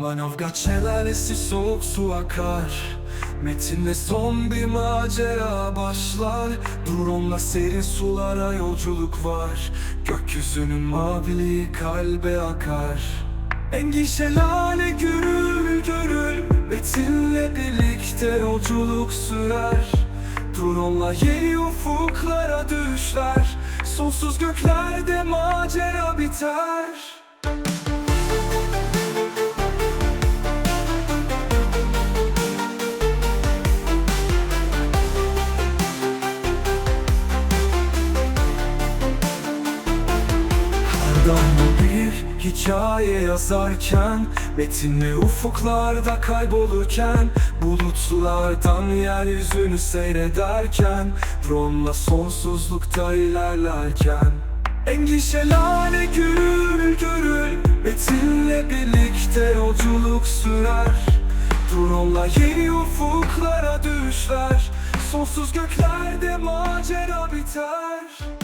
Manavgat şelalesi soğuk su akar. Metinle son bir macera başlar. Drone'la serin sulara yolculuk var. Gökyüzünün maviliği kalbe akar. Engin şelale gürül gürül. Metinle birlikte yolculuk sürer. Drone'la yeni ufuklara düşler. Sonsuz göklerde macera biter Her damla bir hikaye yazarken Metinle ufuklarda kaybolurken Bulutlardan yeryüzünü seyrederken Drone'la sonsuzlukta ilerlerken. Engin şelale gürül gürül Metinle birlikte yolculuk sürer. Drone'la yeni ufuklara düşler Sonsuz göklerde macera biter